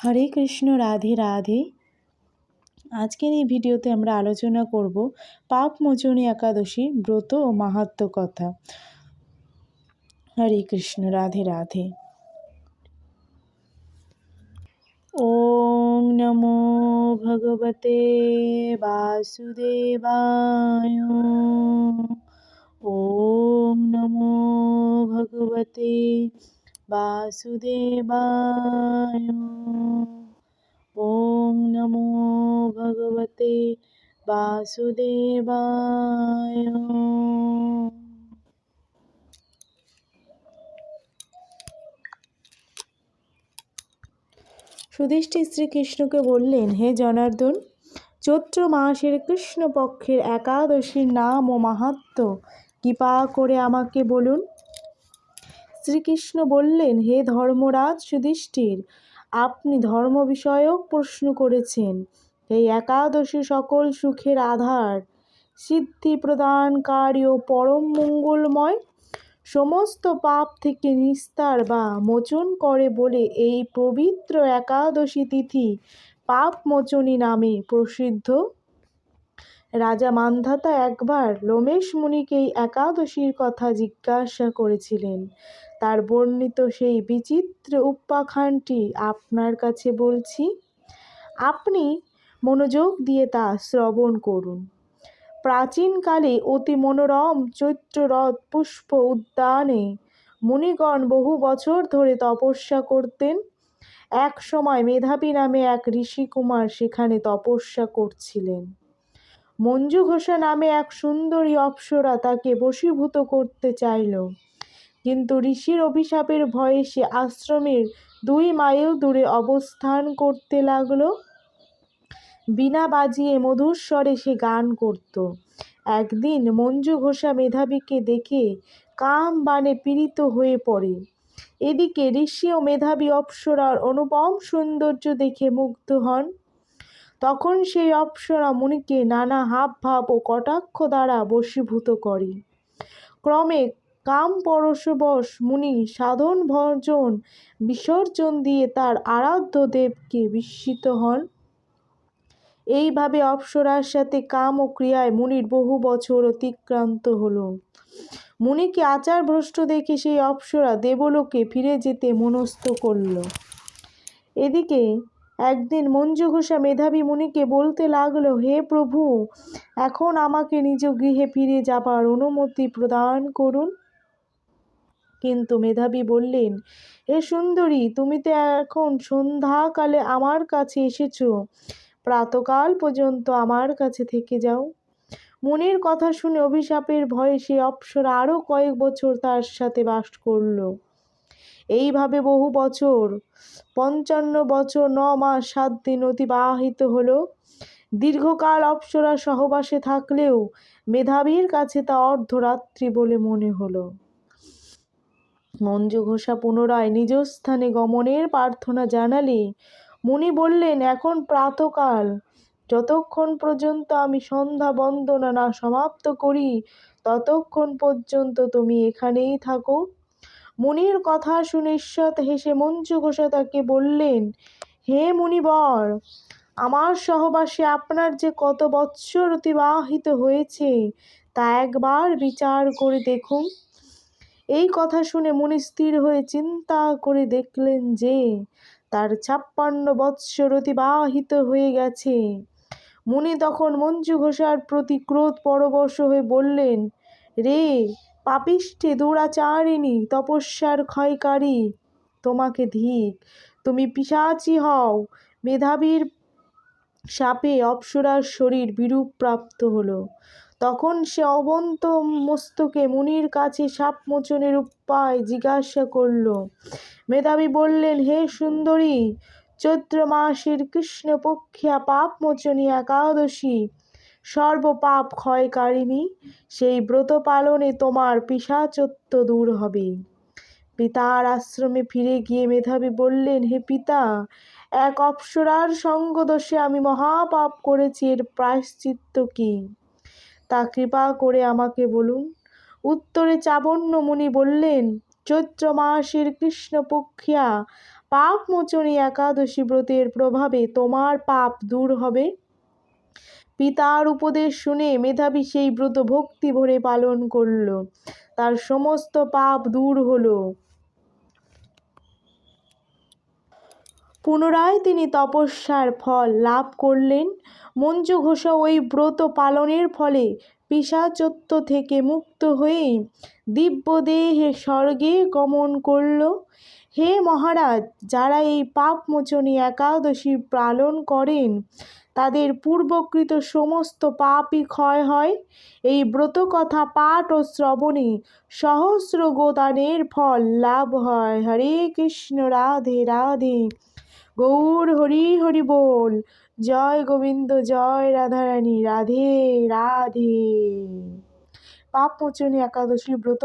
হরে কৃষ্ণ, রাধে রাধে। আজকের এই ভিডিওতে আমরা আলোচনা করব পাপ মোচনী একাদশী ব্রত ও মাহাত্ম কথা। হরে কৃষ্ণ, রাধে রাধে। ওম নমো ভগবতে বাসুদেবায়। ওম নমো ভগবতে বাসুদেবায় ওম নমো ভগবতে বাসুদেবায় সুধিষ্ঠির শ্রীকৃষ্ণকে বললেন, হে জনার্দন, চৈত্র মাসের কৃষ্ণপক্ষের একাদশীর নাম ও মাহাত্ম কৃপা করে আমাকে বলুন। শ্রীকৃষ্ণ বললেন, হে ধর্মরাজ যুধিষ্ঠির, আপনি ধর্ম বিষয়ক প্রশ্ন করেছেন। এই একাদশী সকল সুখের আধার, সিদ্ধি প্রদানকারী ও পরম মঙ্গলময়, সমস্ত পাপ থেকে নিস্তার বা মোচন করে বলে এই পবিত্র একাদশী তিথি পাপ মোচনী নামে প্রসিদ্ধ। রাজা মান্ধাতা একবার লোমেশ মুনিকে এই একাদশীর কথা জিজ্ঞাসা করেছিলেন। তার বর্ণিত সেই বিচিত্র উপাখ্যানটি আপনার কাছে বলছি? আপনি মনোযোগ দিয়ে তা শ্রবণ করুন। প্রাচীনকালে অতি মনোরম চৈত্ররথ পুষ্প উদ্যানে মুনিগণ বহু বছর ধরে তপস্যা করতেন। এক সময় মেধাবী নামে এক ঋষিকুমার সেখানে তপস্যা করছিলেন। মঞ্জু ঘোষা নামে এক সুন্দরী অপ্সরা তাকে বশীভূত করতে চাইল। কিন্তু ঋষির অভিশাপের ভয়ে সে আশ্রমের দুই মাইল দূরে অবস্থান করতে লাগল। বিনা বাজিয়ে মধুর স্বরে সে গান করত। একদিন মঞ্জু ঘোষা মেধাবীকে দেখে কাম বানে পীড়িত হয়ে পড়ে। এদিকে ঋষি ও মেধাবী অপ্সরার অনুপম সৌন্দর্য দেখে মুগ্ধ হন। তখন সেই অপ্সরা মুনিকে নানা হাব ভাব ও কটাক্ষ দ্বারা বশীভূত করে। ক্রমে কাম পরশবশ মুনি সাধন ভজন বিসর্জন দিয়ে তার আরাধ্য দেবকে বিস্মিত হন। এইভাবে অপ্সরার সাথে কাম ও ক্রিয়ায় মুনির বহু বছর অতিক্রান্ত হলো। মুনিকে আচার ভ্রষ্ট দেখে সেই অপ্সরা দেবলোকে ফিরে যেতে মনস্থ করল। এদিকে একদিন মঞ্জু ঘোষা মেধাবী মুনিকে বলতে লাগল, হে প্রভু, এখন আমাকে নিজ গৃহে ফিরে যাবার অনুমতি প্রদান করুন। কিন্তু মেধাবী বললেন, হে সুন্দরী, তুমি তো এখন সন্ধ্যাকালে আমার কাছে এসেছ। প্রাতকাল পর্যন্ত আমার কাছে থেকে যাও। মুনির কথা শুনে অভিশাপের ভয়ে সে অপ্সরা আরও কয়েক বছর তার সাথে বাস করল। এইভাবে বহু বছর পঞ্চান্ন বছর ন মাস সাত দিন অতিবাহিত হলো। দীর্ঘকাল অপ্সরা সহবাসে থাকলেও মেধাবীর কাছে তা অর্ধরাত্রি বলে মনে হলো। মঞ্জু ঘোষা পুনরায় নিজ স্থানে গমনের প্রার্থনা জানালে মুনি বললেন, এখন প্রাতকাল। যতক্ষণ পর্যন্ত আমি সন্ধ্যা বন্দনা না সমাপ্ত করি, ততক্ষণ পর্যন্ত তুমি এখানেই থাকো। মুনির কথা শুনে ঈশ্বর হেসে মঞ্জু ঘোষা তাকে বললেন, হে মুনিবর, আমার সহবাসে আপনার যে কত বৎসর অতিবাহিত হয়েছে, তা একবার বিচার করে দেখুন। এই কথা শুনে মুনি স্থির হয়ে চিন্তা করে দেখলেন যে, তার ছাপ্পান্ন বৎসর অতিবাহিত হয়ে গেছে। মুনি তখন মঞ্জু ঘোষার প্রতি ক্রোধ পরবশ হয়ে বললেন, রে পাপিষ্ঠে দুরাচারিণী, তপস্যার ক্ষয়কারী। তোমাকে ধিক তুমি পিসাচি হও। মেধাবীর সাপে অপ্সরার শরীর বিরূপ প্রাপ্ত হলো। তখন সে অবন্ত মস্তকে মুনির কাছে সাপ মোচনের উপায় জিজ্ঞাসা করল। মেধাবী বললেন, হে সুন্দরী চৈত্র মাসের কৃষ্ণপক্ষিয়া পাপ মোচনী একাদশী সর্বপাপ ক্ষয়কারিণী, সেই ব্রত পালনে তোমার পিসাচত্ব দূর হবে। পিতার আশ্রমে ফিরে গিয়ে মেধাবী বললেন, হে পিতা, এক অপ্সরার সঙ্গদোষে আমি মহাপাপ করেছি, এর প্রায়শ্চিত্ত কী? তা কৃপা করে আমাকে বলুন। উত্তরে চাবণ্য মুনি বললেন, চৈত্র মাসের কৃষ্ণপক্ষিয়া পাপমোচনী একাদশী ব্রতের প্রভাবে তোমার পাপ দূর হবে। পিতার উপদেশ শুনে মেধাবী সেই ব্রত ভক্তি ভরে পালন করল। তার সমস্ত পাপ দূর হলো। পুনরায় তিনি তপস্যার ফল লাভ করলেন। মঞ্জু ঘোষা ওই ব্রত পালনের ফলে পিসাচত্ব থেকে মুক্ত হয়ে দিব্যদেহে স্বর্গে গমন করল। হে মহারাজ, যারা এই পাপমোচনী একাদশী পালন করেন, তাদের পূর্বকৃত সমস্ত পাপই ক্ষয় হয়। এই ব্রত কথা পাঠ ও শ্রবণে সহস্র গোদানের ফল লাভ হয়। হরে কৃষ্ণ, রাধে রাধে। গৌর, হরি হরি বল। জয় গোবিন্দ, জয় রাধারানী। রাধে রাধে। পাপমোচনী একাদশী ব্রত